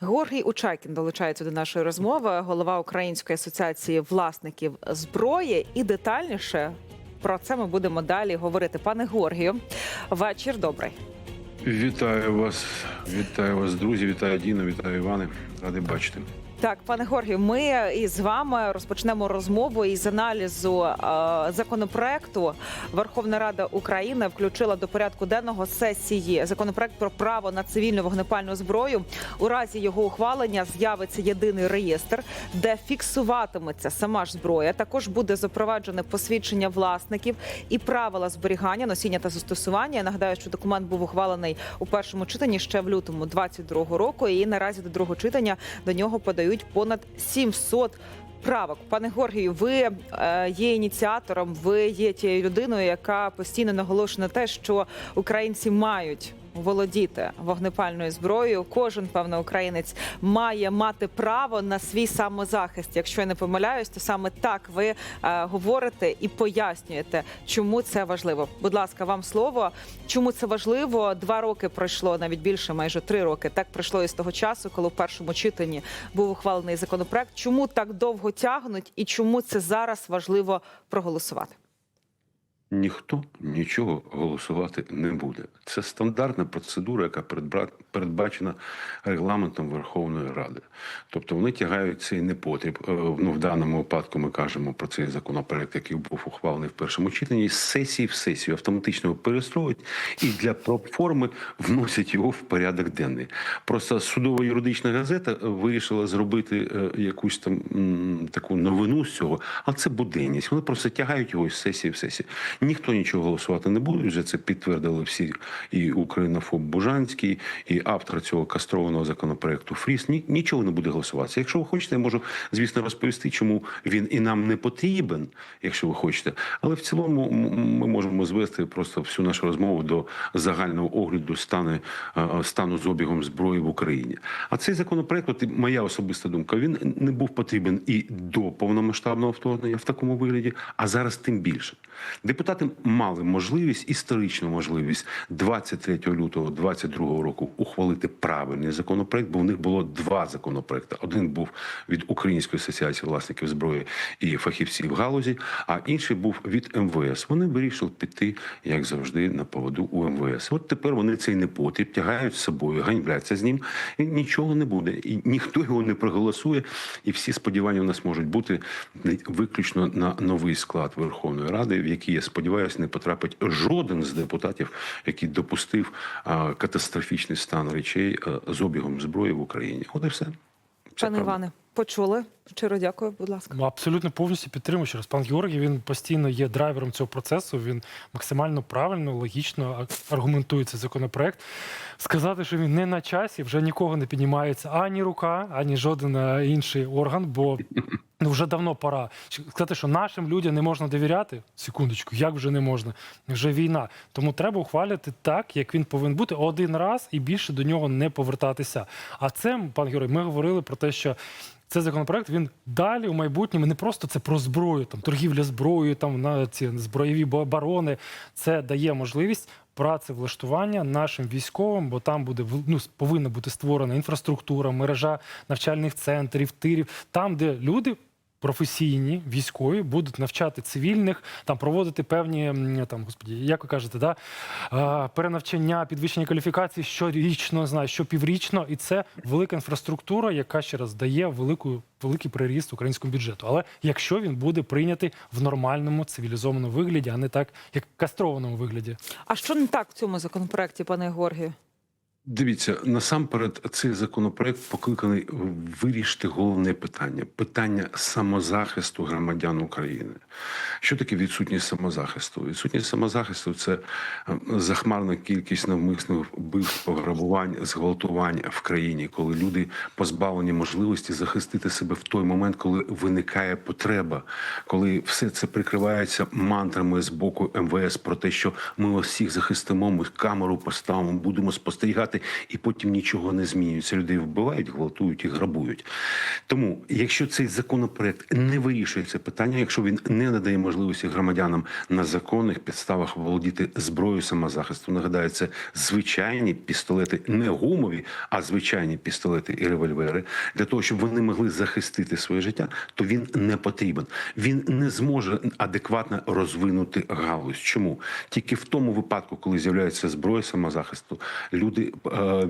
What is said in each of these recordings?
Георгій Учайкін долучається до нашої розмови, голова Української асоціації власників зброї. І детальніше про це ми будемо далі говорити. Пане Георгію, вечір добрий. Вітаю вас, вітаю вас, друзі. Вітаю Діно, вітаю Іване. Радий бачити. Так, пане Георгію, ми із вами розпочнемо розмову із аналізу е, законопроекту. Верховна Рада України включила до порядку денного сесії законопроект про право на цивільну вогнепальну зброю. У разі його ухвалення з'явиться єдиний реєстр, де фіксуватиметься сама ж зброя. Також буде запроваджене посвідчення власників і правила зберігання, носіння та застосування. Я нагадаю, що документ був ухвалений у першому читанні ще в лютому 22-го року. І наразі до другого читання до нього подають понад 700 правок. Пане Горгію, ви е, є ініціатором, ви є тією людиною, яка постійно наголошує на те, що українці мають. Володіти вогнепальною зброєю, кожен певно українець має мати право на свій самозахист. Якщо я не помиляюсь, то саме так ви е, говорите і пояснюєте, чому це важливо. Будь ласка, вам слово. Чому це важливо? Два роки пройшло, навіть більше, майже три роки. Так пройшло із того часу, коли в першому читанні був ухвалений законопроект. Чому так довго тягнуть і чому це зараз важливо проголосувати? Ніхто нічого голосувати не буде. Це стандартна процедура, яка передбачена регламентом Верховної Ради. Тобто вони тягають цей непотріб. Е, Ну, в даному випадку ми кажемо про цей законопроект, який був ухвалений в першому читанні. З сесії в сесію автоматично його перестроюють і для проформи вносять його в порядок денний. Просто судова юридична газета вирішила зробити е, якусь там таку новину з цього, а це буденність. Вони просто тягають його з сесії в сесію. Ніхто нічого голосувати не буде. Вже це підтвердили всі і Українофоб Бужанський, і автор цього кастрованого законопроекту Фріс. Ні, нічого не буде голосуватися. Якщо ви хочете, я можу звісно розповісти, чому він і нам не потрібен, якщо ви хочете. Але в цілому ми можемо звести просто всю нашу розмову до загального огляду стану, е, стану з обігом зброї в Україні. А цей законопроект, от моя особиста думка, він не був потрібен і до повномасштабного вторгнення в такому вигляді, а зараз тим більше. Депутати мали можливість, історичну можливість 23 лютого 2022 року ухвалити правильний законопроект, бо в них було два законопроекти. Один був від Української асоціації власників зброї і фахівців галузі, а інший був від МВС. Вони вирішили піти, як завжди, на поводу у МВС. От тепер вони цей непотріб тягають з собою, ганьбляться з ним, і нічого не буде. І ніхто його не проголосує. І всі сподівання у нас можуть бути виключно на новий склад Верховної Ради, в який я сподіваюся, не потрапить жоден з депутатів, який допустив катастрофічний стан речей з обігом зброї в Україні. От і все. Це Пане правда. Іване, почули? Щиро дякую, будь ласка. Ну, Абсолютно повністю підтримую ще раз. Пан Георгій він постійно є драйвером цього процесу. Він максимально правильно, логічно аргументує цей законопроект. Сказати, що він не на часі, вже нікого не піднімається ані рука, ані жоден е, інший орган, бо ну вже давно пора. Сказати, що нашим людям не можна довіряти. Секундочку, як вже не можна? Вже війна. Тому треба ухвалювати так, як він повинен бути один раз і більше до нього не повертатися. А це, пан Георгій, ми говорили про те, що. Цей законопроект він далі у майбутньому не просто це про зброю, там торгівля зброєю, там на ці зброєві оборони. Це дає можливість працевлаштування нашим військовим, бо там буде ну, повинна бути створена інфраструктура, мережа навчальних центрів, тирів, там, де люди. Професійні військові будуть навчати цивільних, там проводити певні там, господі, як ви кажете, да, перенавчання, підвищення кваліфікації щорічно, знаю, щопіврічно, і це велика інфраструктура, яка ще раз дає велику, великий приріст українському бюджету. Але якщо він буде прийнятий в нормальному цивілізованому вигляді, а не так, як кастрованому вигляді. А що не так в цьому законопроекті, пане Георгію? Дивіться, насамперед, цей законопроект покликаний вирішити головне питання питання самозахисту громадян України. Що таке відсутність самозахисту? Відсутність самозахисту це е, захмарна кількість навмисних вбивств, пограбувань, зґвалтувань в країні, коли люди позбавлені можливості захистити себе в той момент, коли виникає потреба, коли все це прикривається мантрами з боку МВС про те, що ми всіх захистимо, ми камеру поставимо, будемо спостерігати. Стояти, і потім нічого не змінюється. Людей вбивають, гвалтують і грабують. Тому, якщо цей законопроект не вирішує це питання, якщо він не надає можливості громадянам на законних підставах володіти зброєю самозахисту, нагадаю, це звичайні пістолети, не гумові, а звичайні пістолети і револьвери, для того, щоб вони могли захистити своє життя, то він не потрібен. Він не зможе адекватно розвинути галузь. Чому тільки в тому випадку, коли з'являється зброя самозахисту, люди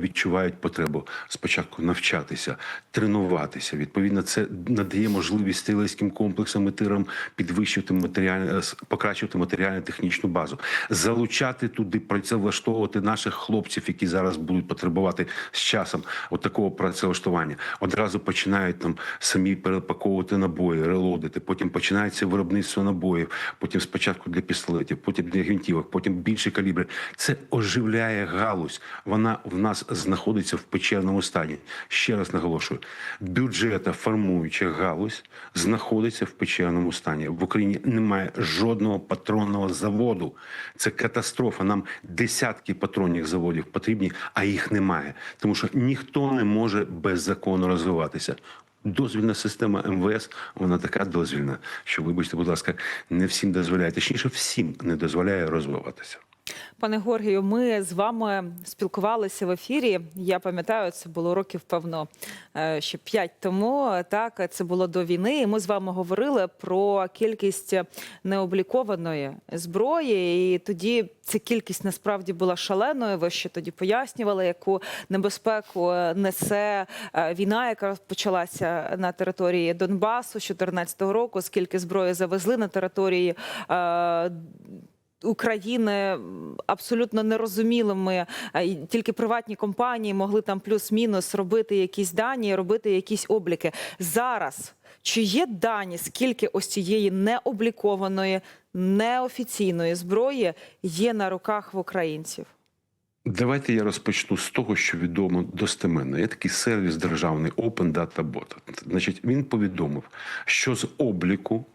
відчувають потребу спочатку навчатися, тренуватися. Відповідно, це надає можливість стрілецьким комплексам і тирам підвищувати матеріальне, покращувати матеріально-технічну базу, залучати туди працевлаштовувати наших хлопців, які зараз будуть потребувати з часом от такого працевлаштування. Одразу починають там самі перепаковувати набої, релодити. Потім починається виробництво набоїв. Потім спочатку для пістолетів, потім для гвинтівок, потім більше калібри. Це оживляє галузь. Вона в нас знаходиться в печерному стані. Ще раз наголошую: бюджета формуюча галузь знаходиться в печерному стані. В Україні немає жодного патронного заводу. Це катастрофа. Нам десятки патронних заводів потрібні, а їх немає. Тому що ніхто не може без закону розвиватися. Дозвільна система МВС, вона така дозвільна, що, вибачте, будь ласка, не всім дозволяє. Точніше, всім не дозволяє розвиватися. Пане Георгію, ми з вами спілкувалися в ефірі. Я пам'ятаю, це було років, певно, е, ще п'ять тому. Так, це було до війни. І ми з вами говорили про кількість необлікованої зброї. І тоді ця кількість насправді була шаленою. Ви ще тоді пояснювали, яку небезпеку несе е, війна, яка почалася на території Донбасу з 2014 року. Скільки зброї завезли на території. Е, України абсолютно нерозумілими. й Тільки приватні компанії могли там плюс-мінус робити якісь дані, робити якісь обліки. Зараз чи є дані, скільки ось цієї необлікованої, неофіційної зброї є на руках в українців? Давайте я розпочну з того, що відомо достеменно. Є такий сервіс державний Open Data Bot. Значить, він повідомив, що з обліку е,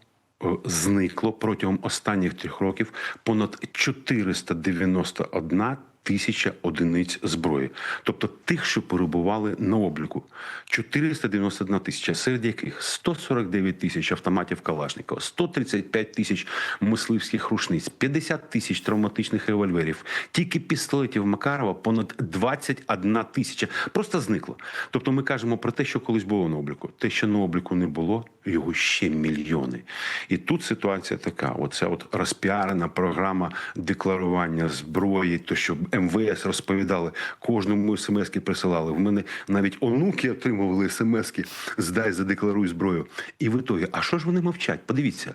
зникло протягом останніх трьох років понад 491 тисяча одиниць зброї, тобто тих, що перебували на обліку, 491 тисяча, серед яких 149 тисяч автоматів Калашникова, 135 тисяч мисливських рушниць, 50 тисяч травматичних револьверів, тільки пістолетів Макарова понад 21 тисяча. Просто зникло. Тобто ми кажемо про те, що колись було на обліку. Те, що на обліку не було, його ще мільйони. І тут ситуація така: оця от розпіарена програма декларування зброї, то що МВС розповідали, кожному смски присилали. В мене навіть онуки отримували смски здай, задекларуй зброю. І в ітогі, а що ж вони мовчать? Подивіться.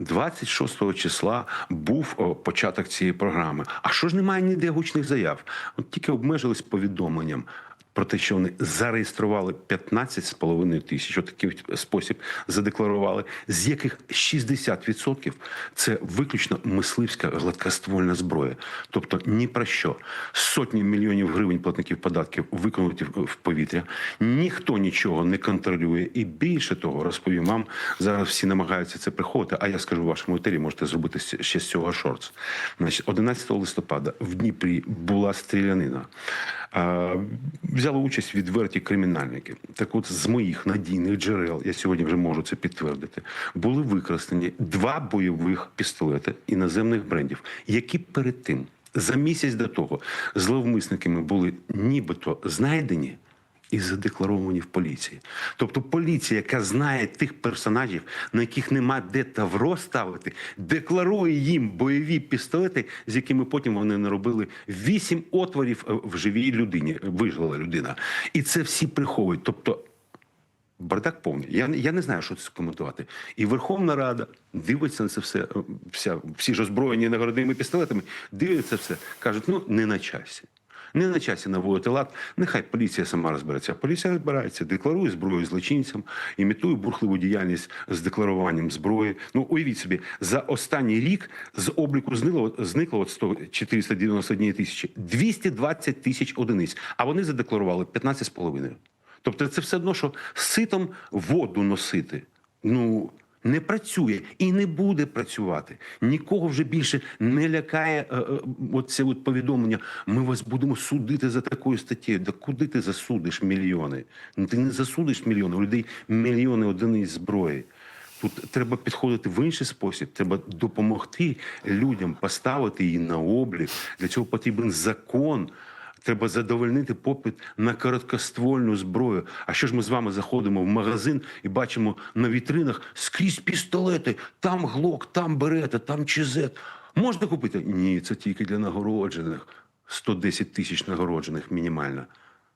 26 числа був початок цієї програми. А що ж немає ніде гучних заяв? От тільки обмежились повідомленням про те, що вони зареєстрували 15,5 тисяч. Отакий спосіб задекларували, з яких 60% це виключно мисливська гладкоствольна зброя. Тобто ні про що. Сотні мільйонів гривень платників податків виконуті в повітря. Ніхто нічого не контролює. І більше того, розповім вам, зараз всі намагаються це приховувати, а я скажу вашому етері, можете зробити ще з цього шортс. Значить, 11 листопада в Дніпрі була стрілянина. Взяли участь відверті кримінальники. Так от з моїх надійних джерел, я сьогодні вже можу це підтвердити, були використані два бойових пістолети іноземних брендів, які перед тим за місяць до того зловмисниками були нібито знайдені. І задекларовані в поліції. Тобто поліція, яка знає тих персонажів, на яких нема де тавро ставити, декларує їм бойові пістолети, з якими потім вони наробили вісім отворів е, в живій людині. Вижила людина. І це всі приховують. Тобто Бардак повний. Я, я не знаю, що це коментувати. І Верховна Рада дивиться на це все, е, вся, всі ж озброєні нагородними пістолетами, дивляться все, кажуть, ну не на часі. Не на часі наводити лад. Нехай поліція сама розбереться. Поліція розбирається, декларує зброю злочинцям, імітує бурхливу діяльність з декларуванням зброї. Ну, уявіть собі, за останній рік з обліку зникло, зникло от 100, 491 тисячі, 220 тисяч одиниць, а вони задекларували 15,5. Тобто це все одно, що ситом воду носити. Ну, Не працює і не буде працювати. Нікого вже більше не лякає е, е, оце от повідомлення. Ми вас будемо судити за такою статтєю. Да куди ти засудиш мільйони? Ну ти не засудиш мільйони. У людей мільйони одиниць зброї. Тут треба підходити в інший спосіб. Треба допомогти людям поставити її на облік. Для цього потрібен закон. Треба задовольнити попит на короткоствольну зброю. А що ж ми з вами заходимо в магазин і бачимо на вітринах скрізь пістолети, там глок, там берета, там чизет. Можна купити? Ні, це тільки для нагороджених. 110 тисяч нагороджених мінімально.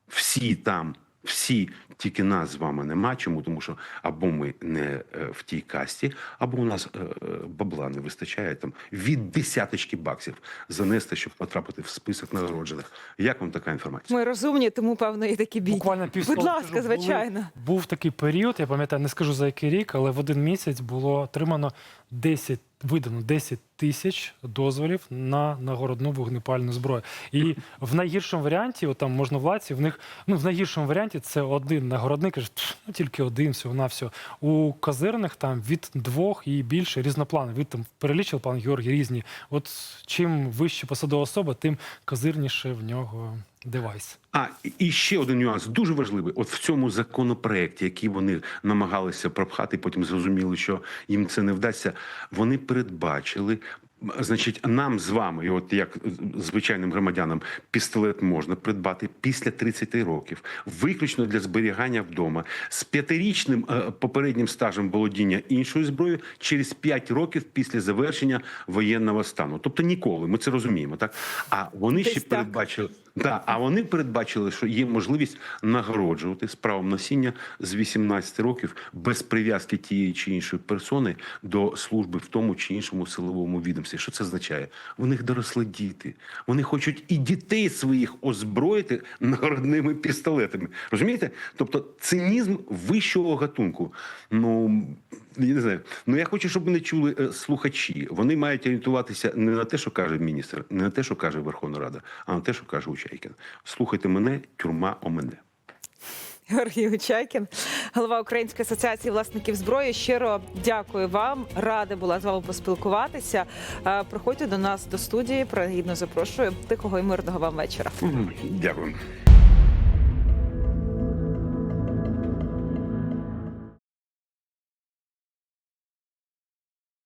Всі там, всі, тільки нас з вами нема. Чому? Тому що або ми не е, в тій касті, або у нас е, е, бабла не вистачає там від десяточки баксів занести, щоб потрапити в список нагороджених. Як вам така інформація? Ми розумні, тому певно і такі бійки. Буквально пів Будь ласка, скажу, були- був такий період, я пам'ятаю, не скажу за який рік, але в один місяць було отримано 10, видано 10 тисяч дозволів на нагородну вогнепальну зброю. І в найгіршому варіанті, от там можновладці, в них ну в найгіршому варіанті це один нагородник, каже, ну тільки один, всього на всього. У козирних там від двох і більше різноплани. Ви там перелічив пан Георгій різні. От чим вище посадова особа, тим козирніше в нього девайс. А і- ще один нюанс дуже важливий. От в цьому законопроекті, який вони намагалися пропхати, потім зрозуміли, що їм це не вдасться. Вони передбачили. Значить, нам з вами, і от як звичайним громадянам, пістолет можна придбати після 30 років, виключно для зберігання вдома, з п'ятирічним е, попереднім стажем володіння іншою зброєю через 5 років після завершення воєнного стану. Тобто ніколи, ми це розуміємо, так? А вони Десь ще так. передбачили. Да, а вони передбачили, що є можливість нагороджувати з правом носіння з 18 років без прив'язки тієї чи іншої персони до служби в тому чи іншому силовому відомстві. Що це означає? У них доросли діти. Вони хочуть і дітей своїх озброїти нагородними пістолетами. Розумієте? Тобто цинізм вищого гатунку. Ну я не знаю. Ну я хочу, щоб мене чули е, слухачі. Вони мають орієнтуватися не на те, що каже міністр, не на те, що каже Верховна Рада, а на те, що каже Учайкін. Слухайте мене, тюрма о мене. Георгій Гучайкін, голова Української асоціації власників зброї. Щиро дякую вам. Рада була з вами поспілкуватися. Е, Приходьте до нас до студії. Пригідно запрошую. Тихого і мирного вам вечора. Дякую.